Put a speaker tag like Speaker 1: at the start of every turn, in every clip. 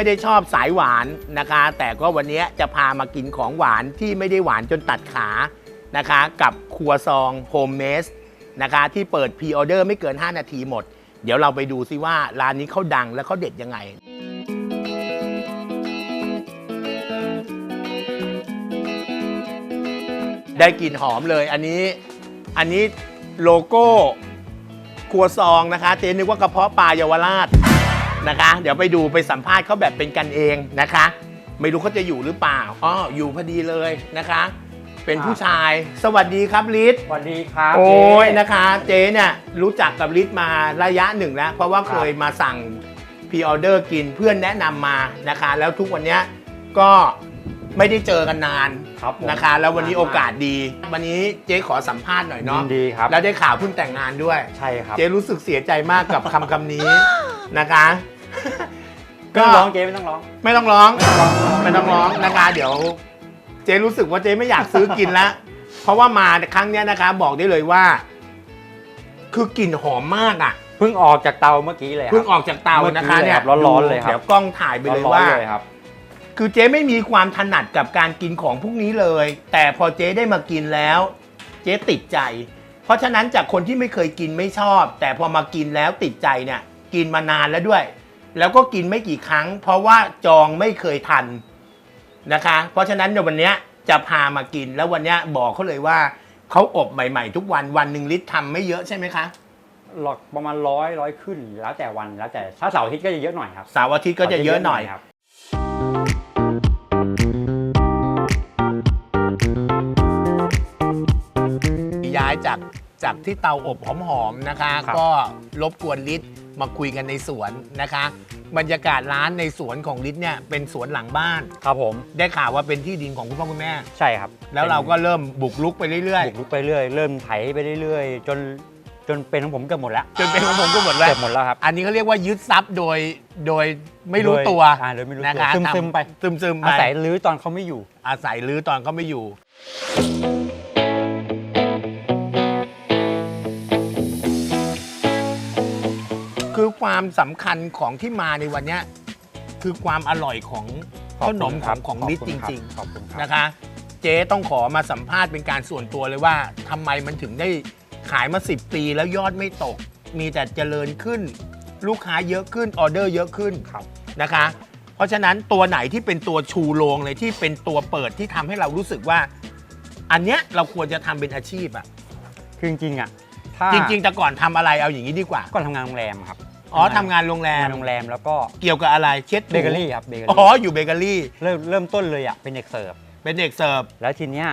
Speaker 1: ไม่ได้ชอบสายหวานนะคะ แต่ก็วันนี้จะพามากินของหวานที่ไม่ได้หวานจนตัดขานะคะ กับครัวซองโฮมเมสนะคะที่เปิดพรีออเดอร์ไม่เกิน 5 นาทีหมด เดี๋ยวเราไปดูซิว่าร้านนี้เขาดังและเขาเด็ดยังไงได้กลิ่นหอมเลยอันนี้อันนี้โลโก้ครัวซองนะคะ เจนึกว่ากระเพาะปลาเยาวราช นะคะ เดี๋ยวไปดูไปสัมภาษณ์เขาแบบเป็นกันเองนะคะ ไม่รู้เขาจะอยู่หรือเปล่าอ๋ออยู่พอดีเลยนะคะ เป็นผู้ชาย สวัสดีครับลิศ
Speaker 2: สวัสดีครับ
Speaker 1: โอ้ย
Speaker 2: เจ๊
Speaker 1: นะคะ เจ๊เนี่ยรู้จักกับลิศมาระยะหนึ่งแล้ว เพราะว่า
Speaker 2: ครับ
Speaker 1: เคยมาสั่งพรีออเดอร์กินเพื่อนแนะนำมานะคะ แล้วทุกวันเนี้ยก็ไม่ได้เจอกันนาน
Speaker 2: ครับผม
Speaker 1: นะคะ แล้ววันนี้โอกาสดี วันนี้เจ๊ขอสัมภาษณ์หน่อย
Speaker 2: ยิ
Speaker 1: เนาะ
Speaker 2: นดีครับ
Speaker 1: แล้วได้ข่าวเพิ่งแต่งงานด้วย
Speaker 2: ใช่ครับ
Speaker 1: เจ๊รู้สึกเสียใจมากกับคำคำนี้นะคะ
Speaker 2: ไม่ต้องร้องเจ๊ไม่ต้องร้อง
Speaker 1: ไม่ต้องร้อง ไม่ต้องร้องนะคะเดี๋ยว เจ๊รู้สึกว่าเจ๊ไม่อยากซื้อกินแล้วเพราะว่ามาครั้งเนี้ยนะคะ บอกได้เลยว่า คือกลิ่นหอมมากอะ
Speaker 2: เพิ่งออกจากเตาเมื่อกี้เลยครับ
Speaker 1: เพิ่งออกจากเตานะคะ
Speaker 2: เมื่อกี้เลย
Speaker 1: เนี่
Speaker 2: ค
Speaker 1: ย
Speaker 2: รับร้อนๆเลยครับ
Speaker 1: เดี๋ยวกล้องถ่ายไปเลย
Speaker 2: ร้อนๆ
Speaker 1: ว่า
Speaker 2: เลยครับ
Speaker 1: คือเจ๊ไม่มีความถนัดกับการกินของพวกนี้เลย แต่พอเจ๊ได้มากินแล้ว เจ๊ติดใจ เพราะฉะนั้นจากคนที่ไม่เคยกินไม่ชอบ แต่พอมากินแล้วติดใจเนี่ย กินมานานแล้วด้วย แล้วก็กินไม่กี่ครั้ง เพราะว่าจองไม่เคยทันนะคะ เพราะฉะนั้นในวันเนี้ยจะพามากินแล้ววันเนี้ยบอกเขาเลยว่าเขาอบใหม่ ๆ ทุกวันวันหนึ่งลิตรทำไม่เยอะใช่ไหมคะ
Speaker 2: หลอกประมาณร้อยร้อยขึ้น แล้วแต่วันแล้วแต่ถ้าเสาร์อาทิตย์ก็จะเยอะหน่อยครับ
Speaker 1: เสาร์อาทิตย์ก็จะเยอะหน่อย
Speaker 2: ครับ
Speaker 1: ย้ายจากจากที่เตาอบหอมๆนะคะ
Speaker 2: ครับ
Speaker 1: ก็รบกวนลิศ มาคุยกันในสวนนะคะ บรรยากาศร้านในสวนของลิศเนี่ยเป็นสวนหลังบ้าน
Speaker 2: ครับผม
Speaker 1: ได้ข่าวว่าเป็นที่ดินของคุณพ่อคุณแม่
Speaker 2: ใช่ครับ
Speaker 1: แล้วเราก็เริ่มบุกลุกไปเรื่อย
Speaker 2: บุกลุกไปเรื่อย เริ่มไถไปเรื่อยๆ จนจนเป็นของผมเกือบหมดแล้ว
Speaker 1: ๆจนเป็นของผมก็หมดแล้ว
Speaker 2: เกือบหมดแล้วครับ
Speaker 1: อันนี้เขาเรียกว่ายึดทรัพย์โดยโดยไม่รู้ตัว
Speaker 2: อ่าโดยไม่รู้
Speaker 1: นะ
Speaker 2: ตัว
Speaker 1: คะ
Speaker 2: ซึมซึมๆไป
Speaker 1: ซึมซึมๆไป
Speaker 2: อาศัยรื้อตอนเขาไม่อยู่
Speaker 1: อาศัยรื้อตอนเขาไม่อยู่ คือความสำคัญของที่มาในวันเนี้ยคือความอร่อยของขนมของของลิศจริง
Speaker 2: ขอบคุณค
Speaker 1: ๆ
Speaker 2: รับ
Speaker 1: นะคะ เจ๊ต้องขอมาสัมภาษณ์เป็นการส่วนตัวเลยว่าทำไมมันถึงได้ขายมา 10 ปีแล้วยอดไม่ตก มีแต่เจริญขึ้น ลูกค้าเยอะขึ้นออเดอร์เยอะขึ้น
Speaker 2: ครับ
Speaker 1: นะคะ เพราะฉะนั้นตัวไหนที่เป็นตัวชูโรงเลยที่เป็นตัวเปิดที่ทำให้เรารู้สึกว่า อันเนี้ยเราควรจะทำเป็นอาชีพอะ
Speaker 2: คือจริงๆอะถ้า
Speaker 1: จริง ๆ แต่ก่อนทำอะไรเอาอย่างนี้ดีกว่า
Speaker 2: ก่อนทำงานโรงแรมครับ
Speaker 1: อ๋อทำงานโรงแร
Speaker 2: ทำงามนโรงแรมแล้วก็
Speaker 1: เกี่ยวกับอะไรเช็ดถู
Speaker 2: เบเกอรี่ครับเบเกอ
Speaker 1: อ๋อ
Speaker 2: รี่
Speaker 1: อยู่เบเกอรี่
Speaker 2: เริ่มเริ่มต้นเลยอะเป็นเด็กเสิร์ฟ
Speaker 1: เป็นเด็กเสิร์ฟ
Speaker 2: แล้วทีเนี้ย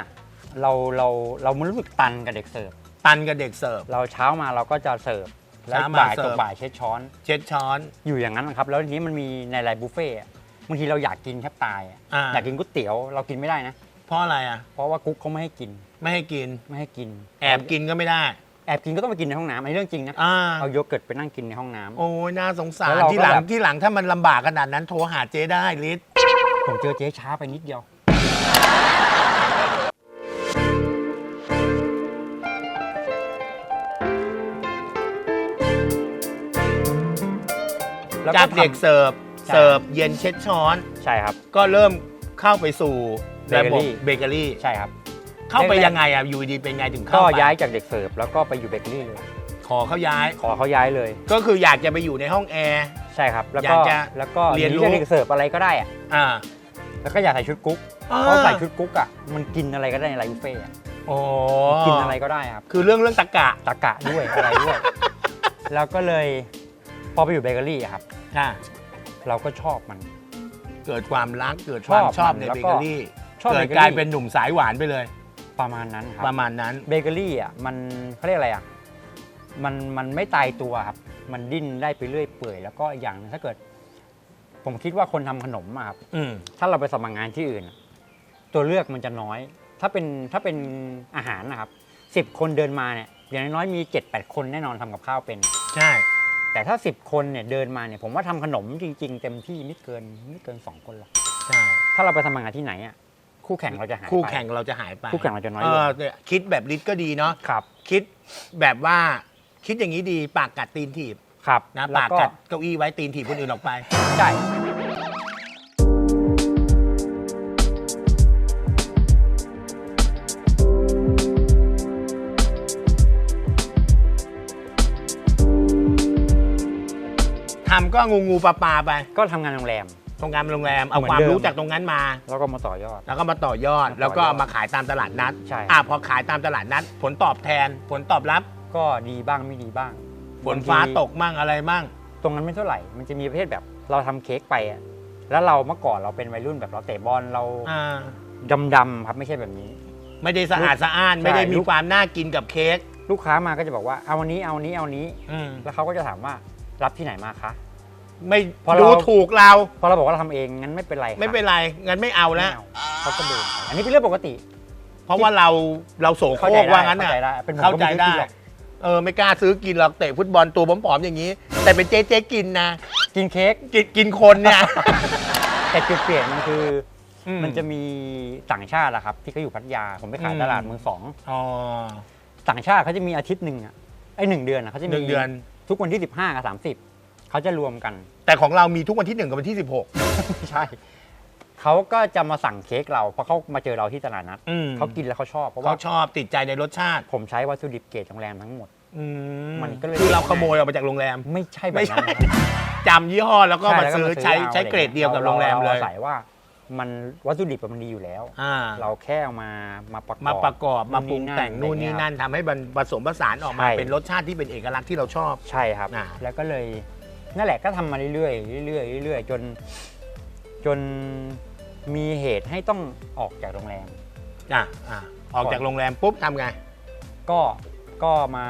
Speaker 2: เราเราเรามันรู้สึกตันกับเด็กเสิร์ฟ
Speaker 1: ตันกับเด็กเสิร์ฟ
Speaker 2: เราเช้ามาเราก็จะเสิร์ฟแล้ว
Speaker 1: เช้ามา
Speaker 2: บ่าย
Speaker 1: เสิ
Speaker 2: ต
Speaker 1: ร์
Speaker 2: ก
Speaker 1: ฟ
Speaker 2: บ่ายเช็ดช้อน
Speaker 1: เช็ดช้อน
Speaker 2: อยู่อย่างนั้นนะครับแล้วทีนี้มันมีในไลน์บุฟเฟ่ต์อะบางทีเราอยากกินแทบตายอะ
Speaker 1: อ่า
Speaker 2: อยากกินก๋วยเตี๋ยวเรากินไม่ได้นะ
Speaker 1: เพราะอะไรอะ
Speaker 2: เพราะว่ากุ๊กเขาไม่ให้กิน
Speaker 1: ไม่ให้กิน
Speaker 2: ไม่ให้กิน
Speaker 1: แอบกินก็ไม่ได้
Speaker 2: แอบกินก็ต้องไปกินในห้องน้ำอันนี้เรื่องจริงนะ
Speaker 1: อ่า
Speaker 2: เอาโยเกิร์ตไปนั่งกินในห้องน้ำ
Speaker 1: โอ้ยน่าสงสาร
Speaker 2: แล้วเราก็
Speaker 1: ที่หลัง
Speaker 2: แบบ
Speaker 1: ที่หลังถ้ามันลำบากขนาดนั้นโทรหาเจ๊ได้ลิศ
Speaker 2: ผมเจอเจ๊ช้าไปนิดเดียว แล้ว
Speaker 1: จาก
Speaker 2: ทำ
Speaker 1: เด็กเสิร์ฟ
Speaker 2: ใช่
Speaker 1: เสิร์ฟเย็นเช็ดช้อน
Speaker 2: ใช่ครับ
Speaker 1: ก็เริ่มเข้าไปสู่ระบบ
Speaker 2: เบ
Speaker 1: เบ
Speaker 2: เกอรี่
Speaker 1: เกอรี่
Speaker 2: ใช่ครับ
Speaker 1: เข้าไป
Speaker 2: แรกๆ
Speaker 1: ยังไงอะอยู่ดีเป็นไงถึง
Speaker 2: ก็
Speaker 1: เข้าไป
Speaker 2: ย้ายจากเด็กเสิร์ฟแล้วก็ไปอยู่เบเกอรี่เลย
Speaker 1: ขอเขาย้าย
Speaker 2: ขอเขาย้ายเลย
Speaker 1: ก็คืออยากจะไปอยู่ในห้องแอร์
Speaker 2: ใช่ครับ แล้ว
Speaker 1: อยา
Speaker 2: ก็
Speaker 1: กจะ
Speaker 2: แล้วก็
Speaker 1: เรียนรู้
Speaker 2: หจากเด็กเสิร์ฟอะไรก็ได้อะ
Speaker 1: อ่า
Speaker 2: แล้วก็อยากใส่ชุดกุ๊กเพราะใส่ชุดกุ๊กอะมันกินอะไรก็ได้ในไลน์บุฟเฟ่ต์อะ
Speaker 1: โอ้
Speaker 2: กินอะไรก็ได้ครับ
Speaker 1: คือเรื่องเรื่องตะกะ
Speaker 2: ตะกะด้วยอะไรด้วยแล้วก็เลยพอไปอยู่เบเกอรี่อะครับ
Speaker 1: ค่ะ
Speaker 2: เราก็ชอบมัน
Speaker 1: เกิดความรักเกิดความช
Speaker 2: ช
Speaker 1: อ
Speaker 2: อ
Speaker 1: บบใน
Speaker 2: แล้ว
Speaker 1: เบ
Speaker 2: ก็
Speaker 1: เกอรี่
Speaker 2: ชอบ
Speaker 1: เกิ
Speaker 2: เบ
Speaker 1: ด
Speaker 2: เกอรี่
Speaker 1: กลายเป็นหนุ่มสายหวานไปเลย
Speaker 2: ประมาณนั้นครั
Speaker 1: ป
Speaker 2: บ
Speaker 1: ระมาณนั้น
Speaker 2: เบเกอรี่อะมันเขาเรียกอะไรอะมันมันไม่ตายตัวครับ มันดิ้นได้ไปเรื่อยเปื่อยแล้วก็อย่างหนึ่งถ้าเกิด ผมคิดว่าคนทำขนมอะครับ
Speaker 1: อืม
Speaker 2: ถ้าเราไปสมัครงานที่อื่นอะตัวเลือกมันจะน้อย ถ้าเป็นถ้าเป็นอาหารนะครับสิบคนเดินมาเนี่ยอย่างน้อยๆมีเจ็ดแปดคนแน่นอนทำกับข้าวเป็น
Speaker 1: ใช่
Speaker 2: แต่ถ้าสิบคนเนี่ยเดินมาเนี่ยผมว่าทำขนมจริง ๆ เต็มที่ไม่เกินไม่เกินสองคนหรอก
Speaker 1: ใช่
Speaker 2: ถ้าเราไปสมัครงานที่ไหนอะ คู่แข่งเราจะหายไป
Speaker 1: คู่แข่งเราจะหายไป
Speaker 2: คู่แข่งเราจะน้อยลง
Speaker 1: เนี่ยคิดแบบลิทตก็ดีเนาะ
Speaker 2: ครับ
Speaker 1: คิดแบบว่าคิดอย่างนี้ดีปากกัดตีนถีบ
Speaker 2: ครับ
Speaker 1: นะปาก
Speaker 2: กั
Speaker 1: ดเก้าอี้ไว้ตีนถีบคนอื่นออกไป
Speaker 2: ใช่ทำ
Speaker 1: ก็งูงูปลาปลาไป
Speaker 2: ก็ทำงานโรงแรม
Speaker 1: โรงงานโรงแรมเอา
Speaker 2: เหมือน
Speaker 1: ความ
Speaker 2: เดิม
Speaker 1: รู้จากตรงนั้นมา
Speaker 2: แล้วก็มาต่อยอด
Speaker 1: แล้วก็มาต่อยอด
Speaker 2: มาต่อยอด
Speaker 1: แล้วก็เอามาขายตามตลาดนัด
Speaker 2: ใช่
Speaker 1: อะพอขายตามตลาดนัด ผลตอบแทน ผลตอบรับ
Speaker 2: ก็ดีบ้างไม่ดีบ้าง
Speaker 1: ฝนฟ้า
Speaker 2: บงที
Speaker 1: ตกมั่งอะไรมั่ง
Speaker 2: ตรงนั้นไม่เท่าไหร่ มันจะมีประเภทแบบเราทำเค้กไปอะแล้วเราเมื่อก่อนเราเป็นวัยรุ่นแบบเราเตะบอลเรา
Speaker 1: อ่า
Speaker 2: ดำๆครับไม่ใช่แบบนี้
Speaker 1: ไม่ได้สะอาดสะอ้าน
Speaker 2: ใช่
Speaker 1: ไม่ได้มี
Speaker 2: ลูก
Speaker 1: ความน่ากินกับเค้ก
Speaker 2: ลูกค้ามาก็จะบอกว่าเอาวันนี้เอานี้เอานี้
Speaker 1: อืม
Speaker 2: แล้วเขาก็จะถามว่ารับที่ไหนมาคะ
Speaker 1: ไม่
Speaker 2: พอเรา
Speaker 1: ดูถูกเรา
Speaker 2: พอเราบอกว่าเราทำเองงั้นไม่เป็นไรค่ะ
Speaker 1: ไม่เป็นไรงั้นไม่เอา
Speaker 2: ไม่
Speaker 1: แล้ว
Speaker 2: เอาเขาก็เดินไปอันนี้เป็นเรื่องปกติ
Speaker 1: เพราะว่าเราเราโสโคร
Speaker 2: เข้าใจ
Speaker 1: ก
Speaker 2: ได้
Speaker 1: ว่างั้น
Speaker 2: เข้า
Speaker 1: น่ะ
Speaker 2: ใจได้เป็นผม
Speaker 1: เข้า
Speaker 2: ก็
Speaker 1: ใจ
Speaker 2: ไม่
Speaker 1: ได้
Speaker 2: ซื้อกินหรอก
Speaker 1: เออไม่กล้าซื้อกินหรอกเตะฟุตบอลตัวผอมๆอย่างนี้ แต่เป็นเจ๊เจ๊กินนะ
Speaker 2: กินเค้ก
Speaker 1: กินกินคนเนี่ย
Speaker 2: แต่จุดเปลี่ยนมันคืออ
Speaker 1: อืม
Speaker 2: มันจะมีต่างชาติอะครับ ที่เขาอยู่พัทยาผมไปขาย
Speaker 1: อืม
Speaker 2: ตลาดมือสอง
Speaker 1: อ๋อ
Speaker 2: ต่างชาติเขาจะมีอาทิตย์หนึ่งอะไอ้หนึ่งเดือนอะเขาจะ
Speaker 1: ห
Speaker 2: มี
Speaker 1: นึ่งเดือน
Speaker 2: ทุกวันที่ 15กับ30 เขาจะรวมกัน
Speaker 1: แต่ของเรามีทุกวันที่หนึ่งกับวันที่สิบหก
Speaker 2: ไม่ใช่ เขาก็จะมาสั่งเค้กเราเพราะเขามาเจอเราที่ตลาดนัดเขากินแล้วเขาชอบเพราะ
Speaker 1: เขา
Speaker 2: ว่า
Speaker 1: ชอบติดใจในรสชาติ
Speaker 2: ผมใช้วัตถุดิบเกรดโรงแรมทั้งหมด
Speaker 1: อื
Speaker 2: มันก็เลย
Speaker 1: คือเราขโมยออกมาจากโรงแรม
Speaker 2: ไม่ใช่แบบ
Speaker 1: ไม่
Speaker 2: นั้น
Speaker 1: ใช่
Speaker 2: นะครับ
Speaker 1: จำยี่ห้อแล้วก็มา
Speaker 2: แล้ว
Speaker 1: ซื้อใช้
Speaker 2: อา
Speaker 1: ใช้เกรดเดียวกับโรงแรมเลยา
Speaker 2: อาศัยว่า มันวัตถุดิบมันดีอยู่แล้ว
Speaker 1: อ่า
Speaker 2: เราแค่เอามามาประกอบ
Speaker 1: มาประกอบมาปรุง
Speaker 2: นั่น
Speaker 1: แต่งนู่นนี่
Speaker 2: อะไรเงี้ย
Speaker 1: นั่นทำให้มันผสมผสานออกมา
Speaker 2: ใช่
Speaker 1: เป็นรสชาติที่เป็นเอกลักษณ์ที่เราชอบ
Speaker 2: ใช่ครับ
Speaker 1: อ่า
Speaker 2: แล้วก็เลย นั่นแหละก็ทำมาเรื่อยๆเรื่อยๆเรื่อยๆจน จนมีเหตุให้ต้องออกจากโรงแรม
Speaker 1: อะอะออกจากโรงแรมปุ๊บทำไง
Speaker 2: ก็ก็มา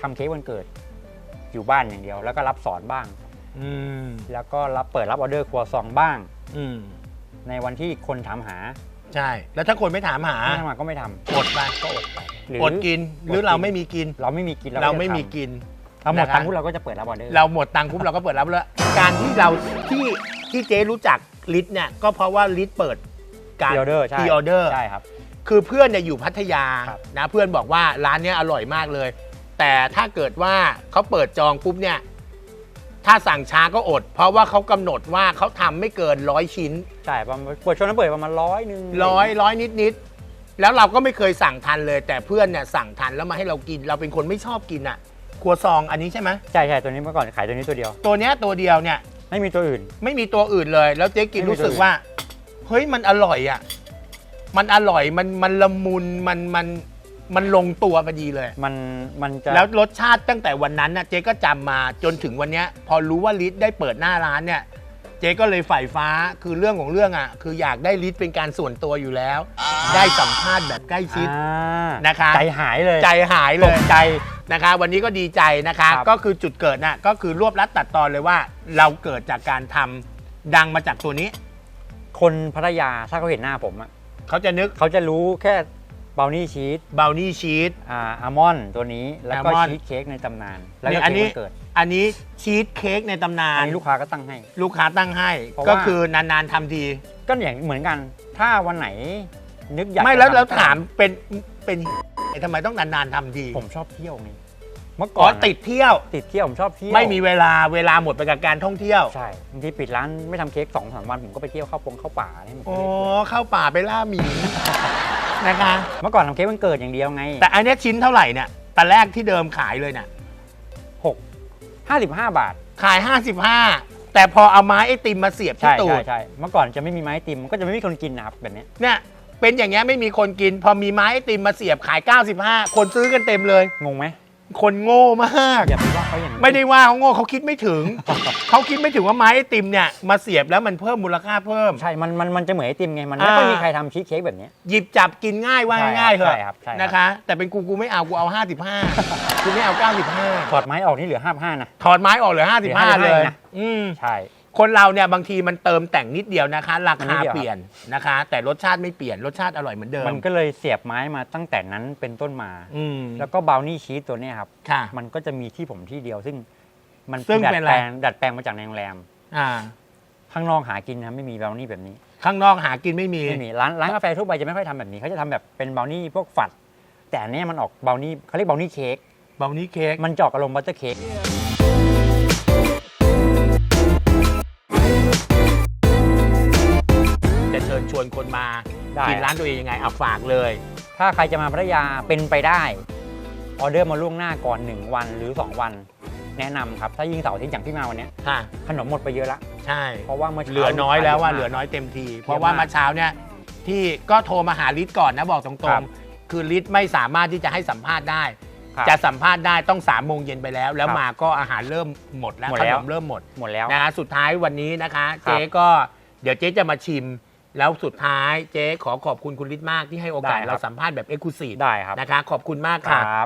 Speaker 2: ทำเค้กวันเกิด อยู่บ้านอย่างเดียว แล้วก็รับสอนบ้าง
Speaker 1: อืม
Speaker 2: แล้วก็รับเปิดรับออเดอร์ครัวซองบ้าง
Speaker 1: อืม
Speaker 2: ในวันที่คนถามหา
Speaker 1: ใช่ แล้วถ้าคนไม่ถามหา
Speaker 2: ไม่ทำมาก็ไม่ทำ
Speaker 1: อดไป
Speaker 2: ก็อดไปหรือ
Speaker 1: อดกินหรือ
Speaker 2: อดกิน
Speaker 1: เราไม่มีกิน
Speaker 2: เราไม่มีกิน
Speaker 1: เรา
Speaker 2: ก็จะ
Speaker 1: ไม่มี
Speaker 2: ทำ
Speaker 1: กิน
Speaker 2: เราหมด
Speaker 1: นะครับ
Speaker 2: ตังค์พวกเราก็จะเปิดรับออเดอร์
Speaker 1: เราหมดตังค์ปุ๊บเราก็เปิดรับแล้วการที่เราที่ที่เจ๊รู้จักลิศเนี่ยก็เพราะว่าลิศเปิดการ
Speaker 2: ออเดอร์ใช่
Speaker 1: พรีออเดอร์
Speaker 2: ใช่ครับ
Speaker 1: คือเพื่อนเนี่ยอยู่พัทยา
Speaker 2: ครับ
Speaker 1: นะเพื่อนบอกว่าร้านเนี้ยอร่อยมากเลย แต่ถ้าเกิดว่าเขาเปิดจองปุ๊บเนี่ยถ้าสั่งช้าก็อด เพราะว่าเขากำหนดว่าเขาทำไม่เกินร้อยชิ้น
Speaker 2: ใช่ประมาณเปิดช่วงนั้นเปิดประมาณร้อยหนึ่ง
Speaker 1: ร้อยร้อยนิดนิดๆแล้วเราก็ไม่เคยสั่งทันเลย แต่เพื่อนเนี่ยสั่งทันแล้วมาให้เรากิน เราเป็นคนไม่ชอบกินอะ ครัวซองอันนี้ใช่ไหม
Speaker 2: ใช่ใช่ตัวนี้เมื่อก่อนขายตัวนี้ตัวเดียว
Speaker 1: ตัวเนี้ยตัวเดียวเนี่ย
Speaker 2: ไม่มีตัวอื่น
Speaker 1: ไม่มีตัวอื่นเลย แล้วเจ๊กิน
Speaker 2: ไม่มี
Speaker 1: รู้สึก
Speaker 2: ตัวอื่น
Speaker 1: ว่า เฮ้ยมันอร่อยอะ มันอร่อยมันมันละมุนมันมันมันลงตัวพอดีเลย
Speaker 2: มันมันจะ
Speaker 1: แล้วรสชาติตั้งแต่วันนั้นน่ะเจ๊ก็จำมาจนถึงวันเนี้ย พอรู้ว่าลิศได้เปิดหน้าร้านเนี่ย เจ๊ก็เลยใฝ่ฟ้าคือเรื่องของเรื่องอะ คืออยากได้ลิศเป็นการส่วนตัวอยู่แล้ว ได้สัมภาษณ์แบบใกล้ชิด
Speaker 2: อ่า
Speaker 1: นะคะ
Speaker 2: ใจหายเลย
Speaker 1: ใจหายเล
Speaker 2: ต
Speaker 1: ย
Speaker 2: กใจ
Speaker 1: นะคะวันนี้ก็ดีใจนะคะ
Speaker 2: ครับ
Speaker 1: ก็คือจุดเกิดน่ะก็คือรวบรัดตัดตอนเลยว่า เราเกิดจากการทำดังมาจากตัวนี้
Speaker 2: คนพัทยาถ้าเขาเห็นหน้าผมอะ
Speaker 1: เขาจะนึก
Speaker 2: เขาจะรู้แค่บราวนี่ชีส
Speaker 1: บ r าวนี่ชีส
Speaker 2: อ่าอัลมอนด์ตัวนี้แล้วก็
Speaker 1: อัลมอนด์
Speaker 2: ชีสเค้กในตำนาน แล้ว
Speaker 1: นี่
Speaker 2: ก็
Speaker 1: อันนี้
Speaker 2: เค้กวันเกิด
Speaker 1: อันนี้ชีสเค้กในตำนา
Speaker 2: อั
Speaker 1: น
Speaker 2: นนี้ลูกค้าก็ตั้งให้
Speaker 1: ลูกค้าตั้งให้
Speaker 2: เพราะ
Speaker 1: ก็
Speaker 2: ว่า
Speaker 1: คือนานๆทำที
Speaker 2: ก็อย่างเหมือนกัน ถ้าวันไหนนึกอยาก
Speaker 1: ไม่
Speaker 2: จะ
Speaker 1: แล้ว
Speaker 2: ทำ
Speaker 1: แล้วถามเป็นเป็น ทำไมต้องนานๆทำที
Speaker 2: ผมชอบเที่ยวไงเมื่อ
Speaker 1: อ๋
Speaker 2: ก่
Speaker 1: อ
Speaker 2: อน
Speaker 1: ติดเที่ยว
Speaker 2: ติดเที่ยวผมชอบเที่ยว
Speaker 1: ไม่มีเวลาเวลาหมดไปกับการท่องเที่ยว
Speaker 2: ใช่บางทีปิดร้านไม่ทำเค้กสองสามวันผมก็ไปเที่ยวเข้าปงเข้าป่าอะไรให้หมด
Speaker 1: อ๋อเข้าป่าไปล่าหมีนะคะ
Speaker 2: เมื่อก่อนทำเค้กวันเกิดอย่างเดียวไง
Speaker 1: แต่อันเนี้ยชิ้นเท่าไหร่เนี่ยแต่แรกที่เดิมขายเลยน่ะ
Speaker 2: หกห้าสิบห้าบาท
Speaker 1: ขาย55แต่พอเอาไม้ไอติมมาเสียบที่
Speaker 2: ใช่
Speaker 1: ตู
Speaker 2: ใช่
Speaker 1: ด
Speaker 2: ใช่เมื่อก่อนจะไม่มีไม้ติมมันก็จะไม่มีคนกินนะครับแบบเนี้ย
Speaker 1: เนี่ย เป็นอย่างเงี้ยไม่มีคนกิน พอมีไม้ไอติมมาเสียบขาย 95 คนซื้อกันเต็มเลย
Speaker 2: งงไหม
Speaker 1: คนโง่มาก
Speaker 2: อย่าไปว่าเขาอย่างนั้น
Speaker 1: ไม่ได้ว่าเขาโง่เขาคิดไม่ถึง เขาคิดไม่ถึงว่าไม้ไอติมเนี่ยมาเสียบแล้วมันเพิ่มมูลค่าเพิ่ม
Speaker 2: ใช่มันมันมันจะเหมือนไอติมไงมันไม่ค่อย
Speaker 1: อ่ามี
Speaker 2: มีใครทำชีสเค้กแบบเนี้ย
Speaker 1: หยิบจับกินง่ายว่า
Speaker 2: ใช่ครับ
Speaker 1: ง่ายๆเถ
Speaker 2: ใช่
Speaker 1: อะ
Speaker 2: ครับใช่ครับ
Speaker 1: นะคะ แต่เป็นกูกูไม่เอากูเอา 55กูไม่เอา
Speaker 2: ถอดไม้ออกนี่เหลือห้าห้านะ
Speaker 1: 95ถอดไม้ออกเหลือ
Speaker 2: เหลือ
Speaker 1: 55
Speaker 2: 55
Speaker 1: เลย
Speaker 2: นะ
Speaker 1: อืม
Speaker 2: ใช่
Speaker 1: คนเราเนี่ยบางทีมันเติมแต่งนิดเดียวนะคะ รา
Speaker 2: นิ
Speaker 1: คา
Speaker 2: ดเดียว
Speaker 1: เปลี่ยนนะคะ แต่รสชาติไม่เปลี่ยนรสชาติอร่อยเหมือนเดิม
Speaker 2: มันก็เลยเสียบไม้มาตั้งแต่นั้นเป็นต้นมา
Speaker 1: อืม
Speaker 2: แล้วก็บราวนี่ชีสตัวเนี้ยครับ
Speaker 1: ค่ะ
Speaker 2: มันก็จะมีที่ผมที่เดียวซึ่ง มัน
Speaker 1: ซึ่ง
Speaker 2: ดัด
Speaker 1: เป็นอะไร
Speaker 2: แปลงดัดแปลงมาจากในโรงแรม
Speaker 1: อ่า
Speaker 2: ข้างนอกหากินนะครับไม่มีบราวนี่แบบนี้
Speaker 1: ข้างนอกหากินไม่มี
Speaker 2: ไม่มีร้านร้านกาแฟทั่วไปจะไม่ค่อยทำแบบนี้เขาจะทำแบบเป็นบราวนี่พวกฝัด แต่อันเนี้ยมันออกบราวนี่เขาเรียกบราวนี่เค้ก
Speaker 1: เบานี้เค้ก
Speaker 2: มันจะออกอารมณ์บัตเตอร์เค้ก
Speaker 1: จ วนคนมา
Speaker 2: ได้
Speaker 1: กินร้านตัวเองยังไงอะฝากเลย
Speaker 2: ถ้าใครจะมาพัทยาเป็นไปได้ ออเดอร์มาล่วงหน้าก่อน 1 วันหรือ 2 วัน แนะนำครับ ถ้ายิ่งเสาร์อาทิตย์อย่างที่มาวันเนี้ย
Speaker 1: ค่ะ
Speaker 2: ขนมหมดไปเยอะละ
Speaker 1: ใช่
Speaker 2: เพราะว่าเมื่อเช้า
Speaker 1: เหลือน้อยแล้วว่า
Speaker 2: ลูกค้
Speaker 1: เหลือ
Speaker 2: เยะมก
Speaker 1: น้อยเต็มที เพราะว่าเมื่อเช้าเนี่ยที่ก็โทรมาหาลิศก่อนนะบอกตร
Speaker 2: ครั
Speaker 1: ง
Speaker 2: บ
Speaker 1: ๆ คือลิศไม่สามารถที่จะให้สัมภาษณ์ได้
Speaker 2: ครับ
Speaker 1: จะ สัมภาษณ์ได้ต้อง3ามโมงเย็นไปแล้ว แล้ว
Speaker 2: ครับ
Speaker 1: มาก็อาหารเริ่มหมดแล้ว
Speaker 2: หมด
Speaker 1: ข
Speaker 2: แล้
Speaker 1: น
Speaker 2: ว
Speaker 1: มเริ่มหมด
Speaker 2: หมดแล้ว
Speaker 1: นะฮะสุดท้ายวันนี้นะคะ
Speaker 2: ครับ
Speaker 1: เจ๊ก็เดี๋ยวเจ๊จะมาชิม แล้วสุดท้ายเจ๊ขอขอบคุณคุณลิศมากที่ให้โอกาส
Speaker 2: ได้ครับ
Speaker 1: เราสัมภาษณ์แบบเอ็กซ์คลูซีฟ
Speaker 2: ได้ครับ
Speaker 1: นะคะขอบคุณมาก
Speaker 2: ค
Speaker 1: ค่ะ
Speaker 2: รับ